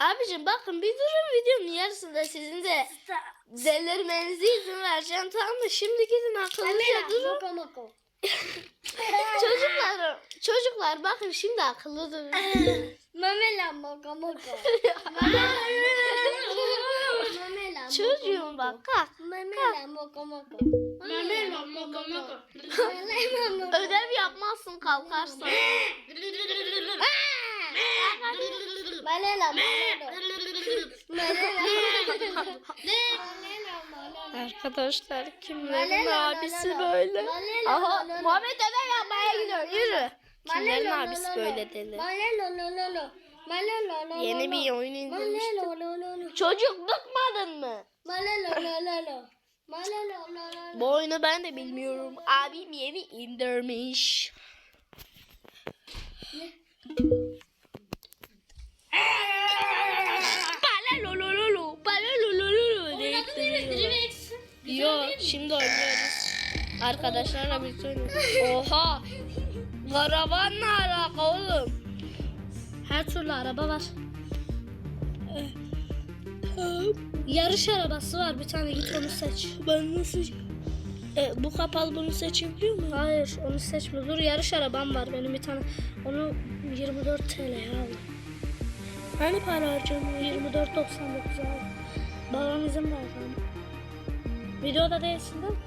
Abicim bakın bir durun videonun yarısında sizin de delirmenize izin vereceğim tamam mı? Şimdi gidin akıllıca durun. Çocuklar, çocuklar bakın şimdi akıllı durun. Mamela. Mamela moko Çocuğum bak kalk. Mamela moko moko. Mamela. Mamela moko. Ödev yapmazsın kalkarsan. Malela. Malela. Arkadaşlar kimlerin abisi böyle? Aha. Muhammed ödev yapmaya gidiyor yürü. Kimlerin abisi böyle malela. Yeni bir oyun indirmiştim. Çocuk bıkmadın mı? Bu oyunu ben de bilmiyorum. Abim yeni indirmiş. Arkadaşlarla birlikte oynuyoruz. Oha! Karavan ne alaka oğlum? Her türlü araba var. Yarış arabası var bir tane git onu seç. Ben nasıl... E, bu kapalı bunu seçebiliyor muyum? Hayır onu seçme. Dur yarış arabam var benim bir tane. Onu 24 TL'ye aldım. Hani para harcamıyor? 24.99 aldım. Babam izin verdi ama. Videoda değilsin değil mi?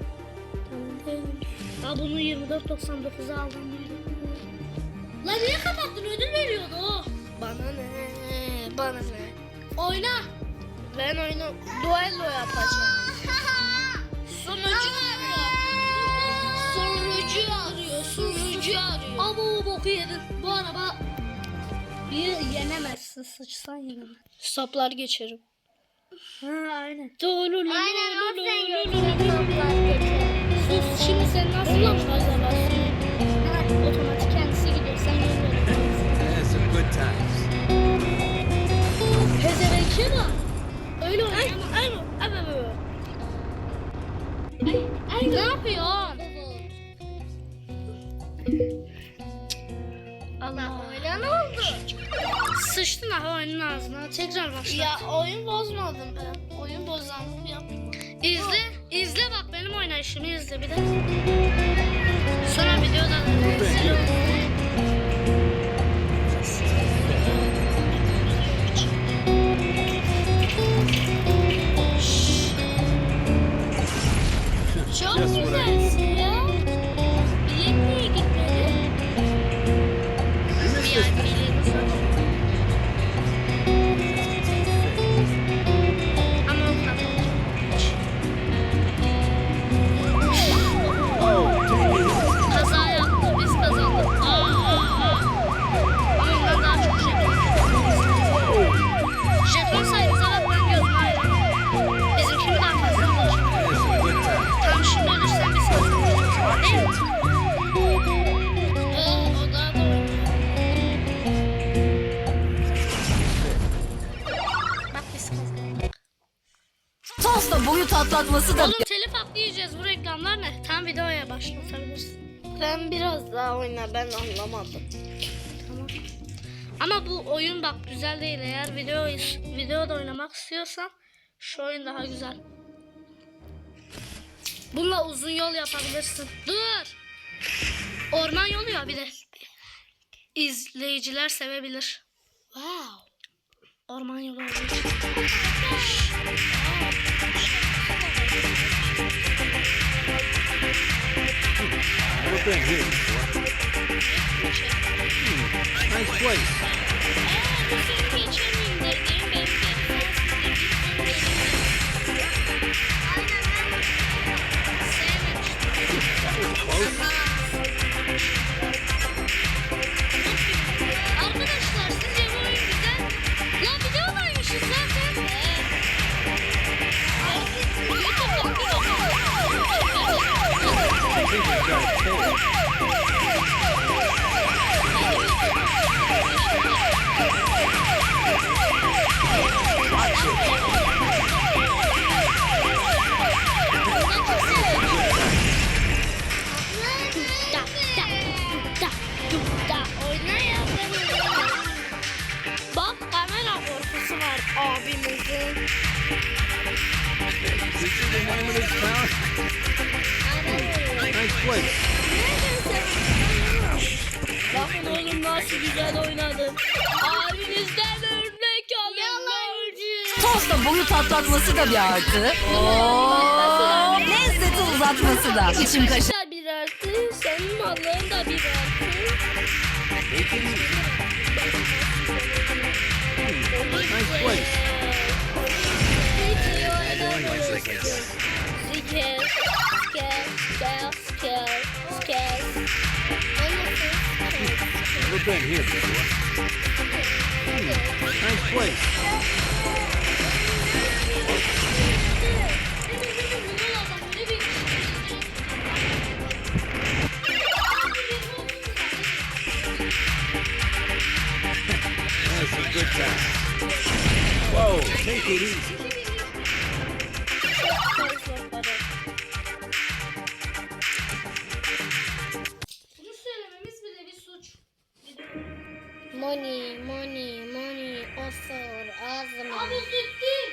Aa bunu 24.99'a aldım. Lan niye kapattın? Ödül veriyordu o. Bana ne? Bana ne? Oyna. Ben oyunu duello yapacağım. Sunucu arıyor. Sunucu arıyor. Sunucu arıyor. Abo boku yedin. Bu araba bir yenemezsin. Sıçsan yenemez. Stoplar geçerim. Ha aynen. Aynen o sen geçeceksin toplar geçer. Sus şimdi sen nasıl lan fazla basıyorsun? Otomatik kendisi gidiyor. Sen some good times. Pezevenke bak. Öyle oynayamam. ay, ay, ay, ay. Ay, ne yapıyorsun? Allah. Öyle ne oldu? Sıçtın ha oyunun ağzına. Tekrar başla. Ya oyun bozmadım ben. Oyun bozanlık yapma. İzle. İzle bak benim oynayışımı izle bir de. Sonra videoda Çok Just what I- güzelsin Atlatması da Oğlum telif hakkı yiyeceğiz bu reklamlar ne? Tam videoya başlatabilirsin. Sen biraz daha oyna ben anlamadım. Tamam. Ama bu oyun bak güzel değil. Eğer video videoda oynamak istiyorsan şu oyun daha güzel. Bununla uzun yol yapabilirsin. Dur. Orman yolu ya bir de. İzleyiciler sevebilir. Wow. Orman yolu olduğu için. Never been here before. Hmm, nice place. Nasıl güzel oynadım. Abinizden örnek alın. Tosta boyut atlatması da bir artı. Oo, lezzeti uzatması da. İçim da bir artı. Senin malın da bir artı. Nice place. Skel, skel. Been here before. Hmm, Nice place. That's a good time. Whoa, take it easy. Money, money, money, osur, ağzıma. Abi zittim.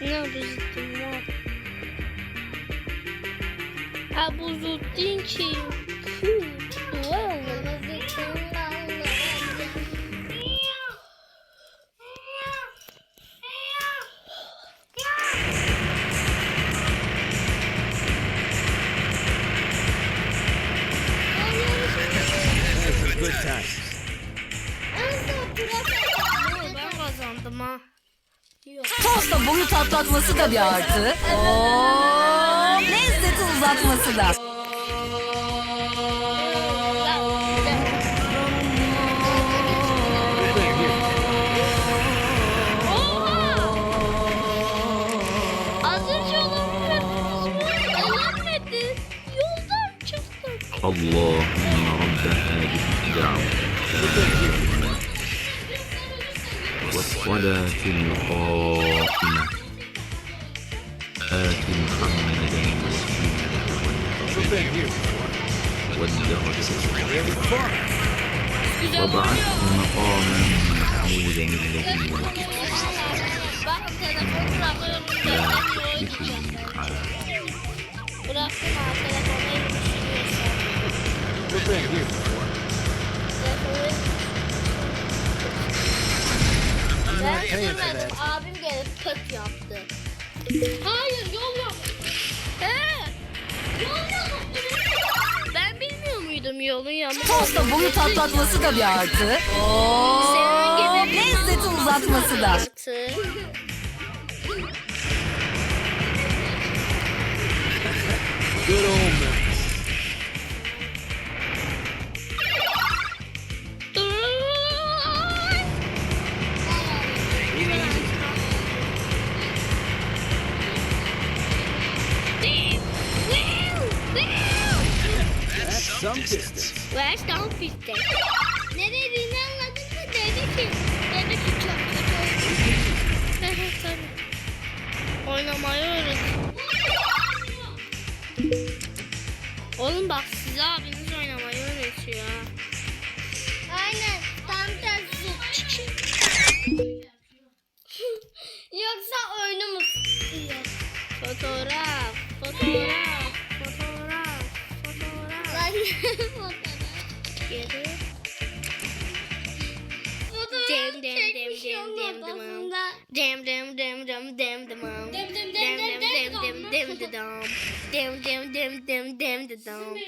Ne oldu zittim lan? Abu Zuttin kim? Yumuşatması da bir artı. Oo, lezzeti uzatması da. Az önce olan karpuzum elenmedi. Yoldan çıktım. Allahümme rabbena gideceğim. والصلاة القائمة Evet, Muhammed'e gelmez. وبعثنا مقاما محمودا الذي لا تحلفه على Ben sanırım abim gelip kıt yaptı. Hayır yol yok. He. Yol yok. Ben bilmiyor muydum yolun yanı? Tosta boyut atlatması da bir artı. Senin gibi lezzeti uzatması da. Artı. Good old memories. Some distance. Where's down piste? Geri. Dem dem dem dem dem dem dem dem dem dem dem dem dem Dem dem dem dem dem dem dem dem dem dem dem dem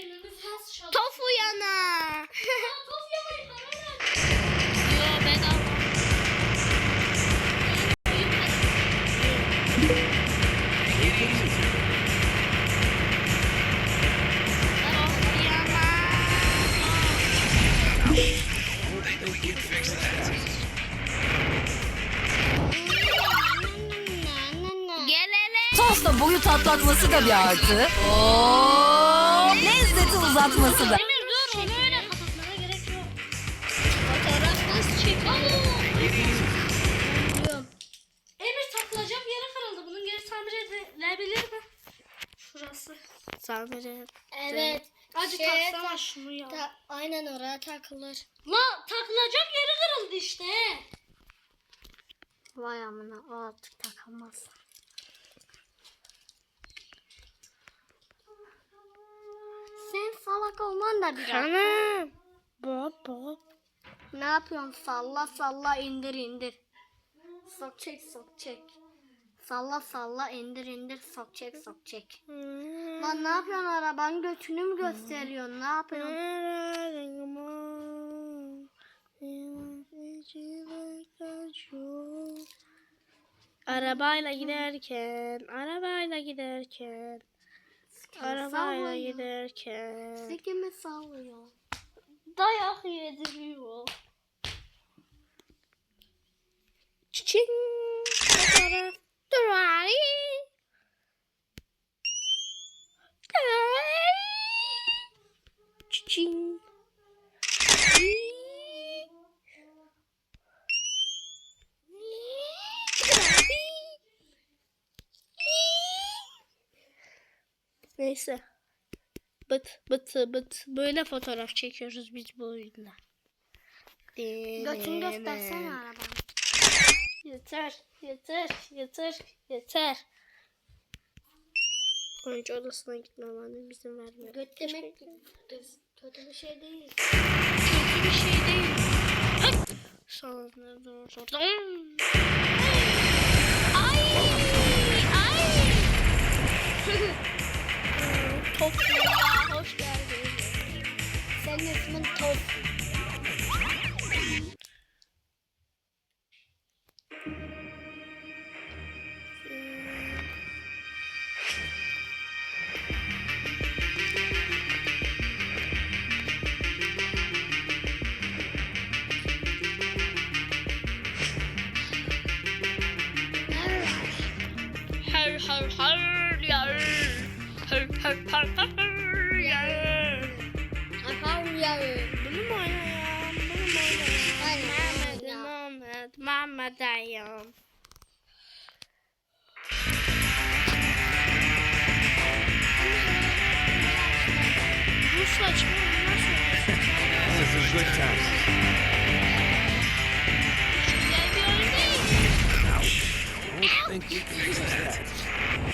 Tosta boyut atlatması da bir artı. Oo, lezzeti uzatması da. Emir dur onu öyle kapatmana gerek yok. Fotoğraf nasıl çekiyor? Emir takılacak yeri kırıldı. Bunun geri tamir edilebilir mi? Şurası. Tamir et. Evet. Acı Şey, taksana şunu ya. Ta- aynen oraya takılır. La takılacak yeri kırıldı işte. Vay amına o artık takamaz. Sen salak olman da biraz. Tamam. Bop. Ne yapıyorsun? Salla salla indir indir. Sok çek sok çek. Salla salla indir indir sok çek sok çek. Lan ne yapıyorsun arabanın götünü mü gösteriyorsun? Ne yapıyorsun? Arabayla giderken, arabayla giderken, arabayla giderken. Sikimi sallıyor. Dayak yediriyor. Çiçin. Durari. Çiçin. Neyse. Bıt bıt bıt. Böyle fotoğraf çekiyoruz biz bu oyunda. Götünü göstersene arabanın. Yeter, yeter, yeter, yeter. Oyuncu odasına gitmem annem izin vermiyor. Göt demek kötü bir şey değil. Kötü bir şey değil. Sonra dur, sonra. Ay! Ay! Topluluğa hoş geldin. Senin ismin har har yar. Har har har har yar. Aha uyarı. Bunu mu oynayayım? Bunu mu aynen. Mehmet, Mehmet dayım. Bu saçma oynuyorsun? This is good time. Güzel bir oyun değil. I don't think we can use that.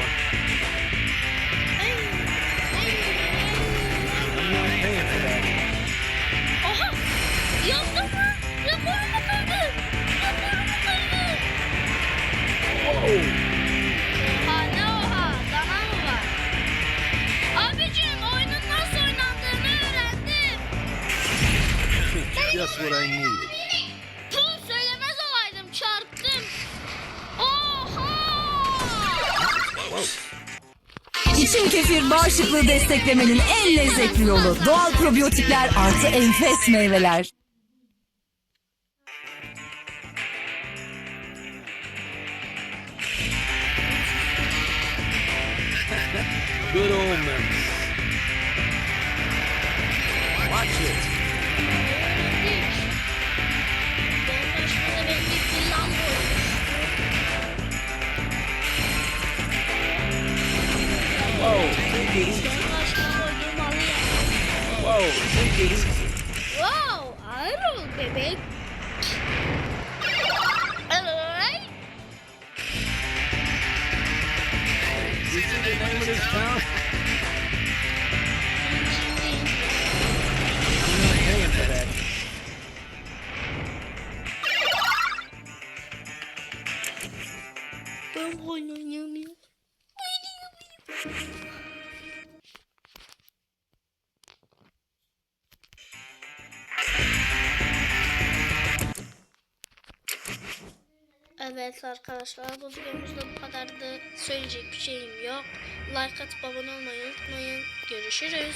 Just what I. Tuh söylemez olaydım çarptım. Oha! İçin kefir bağışıklığı desteklemenin en lezzetli yolu. Doğal probiyotikler artı enfes meyveler. Evet arkadaşlar bu videomuzda bu kadardı. Söyleyecek bir şeyim yok. Like atıp abone olmayı unutmayın. Görüşürüz.